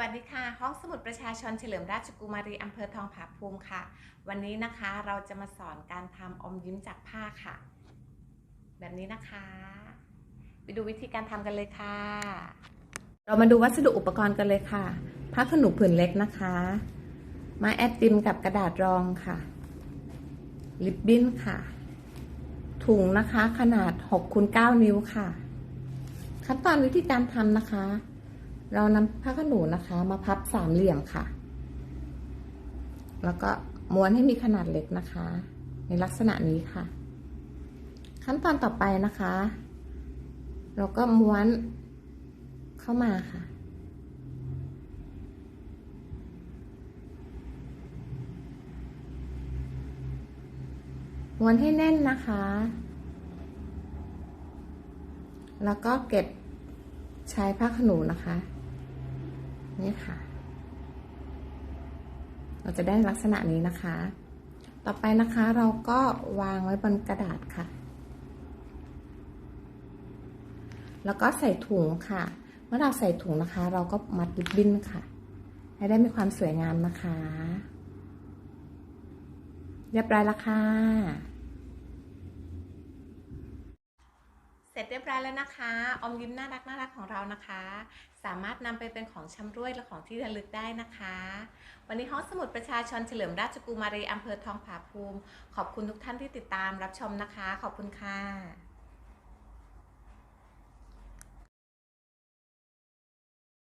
วัสดีค่ะ ห้องสมุดประชาชนเฉลิมราชกุมารีอำเภอทองผาภูมิค่ะ วันนี้นะคะเราจะมาสอนการทำอมยิ้มจากผ้าค่ะ แบบนี้นะคะ ไปดูวิธีการทำกันเลยค่ะ เรามาดูวัสดุอุปกรณ์กันเลยค่ะ ผ้าขนหนูผืนเล็กนะคะ มาแอดติมกับกระดาษรองค่ะ ลิปบิ้นค่ะ ถุงนะคะขนาด6คูณ9นิ้วค่ะ ขั้นตอนวิธีการทำนะคะ เรานำผ้าขนหนูนะคะ มาพับสามเหลี่ยมค่ะ แล้วก็ม้วนให้มีขนาดเล็กนะคะ ในลักษณะนี้ค่ะ ขั้นตอนต่อไปนะคะ เราก็ม้วนเข้ามาค่ะม้วนให้แน่นนะคะ แล้วก็เก็บใช้ผ้าขนหนูนะคะ นี่ค่ะ เราจะได้ลักษณะนี้นะคะ ต่อไปนะคะเราก็วางไว้บนกระดาษค่ะ แล้วก็ใส่ถุงค่ะ เมื่อเราใส่ถุงนะคะ เราก็มัดริบบิ้นค่ะ ให้ได้มีความสวยงามนะคะ เรียบร้อยแล้วค่ะ เส ร็จเรียบร้อยแล้วนะคะ อมยิ้มน่ารักน่ารักของเรานะคะ สามารถนำไปเป็นของชำรวยและของที่ระลึกได้นะคะ วันนี้ห้องสมุดประชาชนเฉลิมราชกุมารีอำเภอทองผาภูมิ ขอบคุณทุกท่านที่ติดตามรับชมนะคะ ขอบคุณค่ะ